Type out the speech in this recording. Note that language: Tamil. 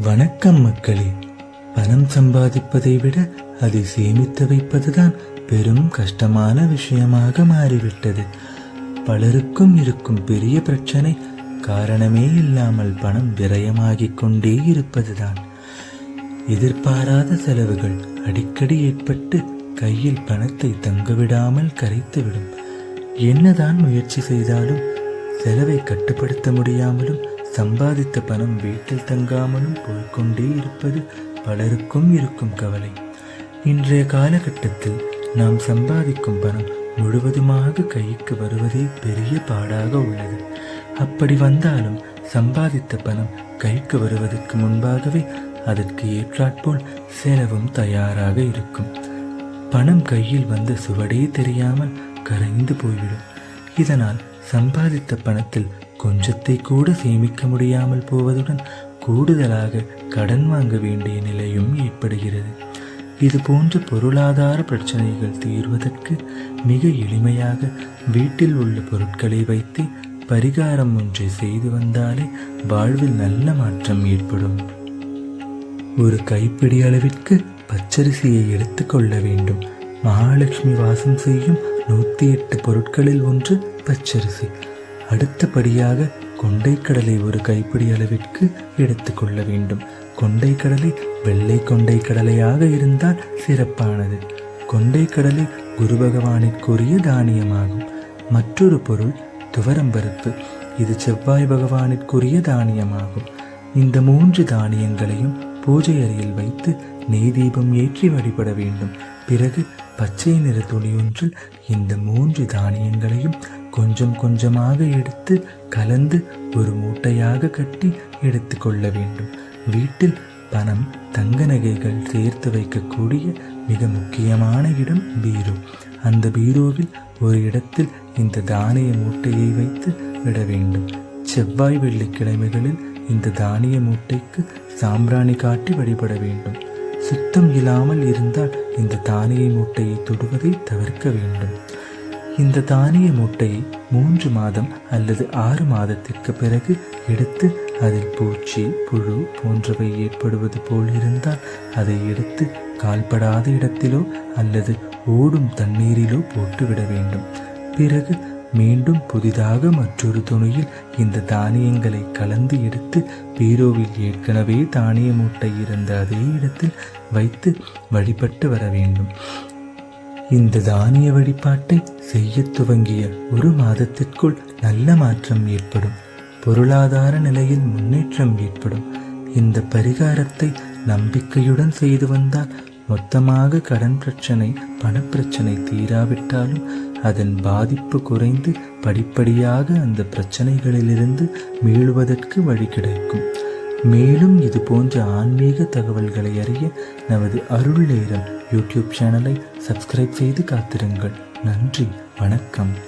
வணக்கம் மக்களே. பணம் சம்பாதிப்பதை விட அதை சேமித்து வைப்பதுதான் பெரும் கஷ்டமான விஷயமாக மாறிவிட்டது. பலருக்கும் இருக்கும் பெரிய பிரச்சனை காரணமே இல்லாமல் பணம் விரயமாகிக் கொண்டே இருப்பதுதான். எதிர்பாராத செலவுகள் அடிக்கடி ஏற்பட்டு கையில் பணத்தை தங்கவிடாமல் கரைத்துவிடும். என்னதான் முயற்சி செய்தாலும் செலவை கட்டுப்படுத்த முடியாமலும் சம்பாதித்த பணம் வீட்டில் தங்காமலும் போய்கொண்டே இருப்பது பலருக்கும் இருக்கும் கவலை. இன்றைய காலகட்டத்தில் நாம் சம்பாதிக்கும் பணம் முழுவதுமாக கைக்கு வருவதே பெரிய பாடாக உள்ளது. அப்படி வந்தாலும் சம்பாதித்த பணம் கைக்கு வருவதற்கு முன்பாகவே அதற்கு ஏற்றாற்போல் செலவும் தயாராக இருக்கும். பணம் கையில் வந்த சுவடே தெரியாமல் கரைந்து போய்விடும். இதனால் சம்பாதித்த பணத்தில் கொஞ்சத்தை கூட சேமிக்க முடியாமல் போவதுடன் கூடுதலாக கடன் வாங்க வேண்டிய நிலையும் ஏற்படுகிறது. இது போன்ற பொருளாதார பிரச்சனைகள் தீர்வதற்கு மிக எளிமையாக வீட்டில் உள்ள பொருட்களை வைத்து பரிகாரம் ஒன்றை செய்து வந்தாலே வாழ்வில் நல்ல மாற்றம் ஏற்படும். ஒரு கைப்பிடி அளவிற்கு பச்சரிசியை எடுத்துக்கொள்ள வேண்டும். மகாலட்சுமி வாசம் செய்யும் நூற்றி எட்டு பொருட்களில் ஒன்று பச்சரிசி. அடுத்தபடியாக கொண்டைக்கடலை ஒரு கைப்பிடி அளவிற்கு எடுத்துக்கொள்ள வேண்டும். கொண்டைக்கடலை வெள்ளை கொண்டை கடலையாக இருந்தால் சிறப்பானது. கொண்டைக்கடலை குரு பகவானிற்குரிய தானியமாகும். மற்றொரு பொருள் துவரம்பருப்பு இது செவ்வாய் பகவானிற்குரிய தானியமாகும். இந்த மூன்று தானியங்களையும் பூஜை அறையில் வைத்து நெய் தீபம் ஏற்றி வழிபட வேண்டும். பிறகு பச்சை நிற துணியொன்றில் இந்த மூன்று தானியங்களையும் கொஞ்சம் கொஞ்சமாக எடுத்து கலந்து ஒரு மூட்டையாக கட்டி எடுத்துக்கொள்ள வேண்டும். வீட்டில் பணம் தங்க நகைகள் சேர்த்து வைக்கக்கூடிய மிக முக்கியமான இடம் பீரோ. அந்த பீரோவில் ஒரு இடத்தில் இந்த தானிய மூட்டையை வைத்து விட வேண்டும். செவ்வாய் வெள்ளிக்கிழமைகளில் இந்த தானிய மூட்டைக்கு சாம்பிராணி காட்டி வழிபட வேண்டும். சுத்தம் இல்லாமல் இருந்தால் இந்த தானிய மூட்டையை தொடுவதை தவிர்க்க வேண்டும். இந்த தானிய முட்டையை மூன்று மாதம் அல்லது ஆறு மாதத்திற்கு பிறகு எடுத்து அதில் பூச்சி புழு போன்றவை ஏற்படுவது போல் இருந்தால் அதை எடுத்து கால்படாத இடத்திலோ அல்லது ஓடும் தண்ணீரிலோ போட்டுவிட வேண்டும். பிறகு மீண்டும் புதிதாக மற்றொரு துணியில் இந்த தானியங்களை கலந்து எடுத்து பீரோவில் ஏற்கனவே தானிய மூட்டை இருந்த அதே இடத்தில் வைத்து வழிபட்டு வர வேண்டும். இந்த தானிய வழிபாட்டை செய்ய துவங்கிய ஒரு மாதத்திற்குள் நல்ல மாற்றம் ஏற்படும். பொருளாதார நிலையில் முன்னேற்றம் ஏற்படும். இந்த பரிகாரத்தை நம்பிக்கையுடன் செய்து வந்தால் மொத்தமாக கடன் பிரச்சனை பணப்பிரச்சனை தீராவிட்டாலும் அதன் பாதிப்பு குறைந்து படிப்படியாக அந்த பிரச்சனைகளிலிருந்து மீளுவதற்கு வழி கிடைக்கும். மேலும் இது போன்ற ஆன்மீக தகவல்களை அறிய நமது அருள் நேரம் யூடியூப் சேனலை சப்ஸ்கிரைப் செய்து காத்திருங்கள். நன்றி வணக்கம்.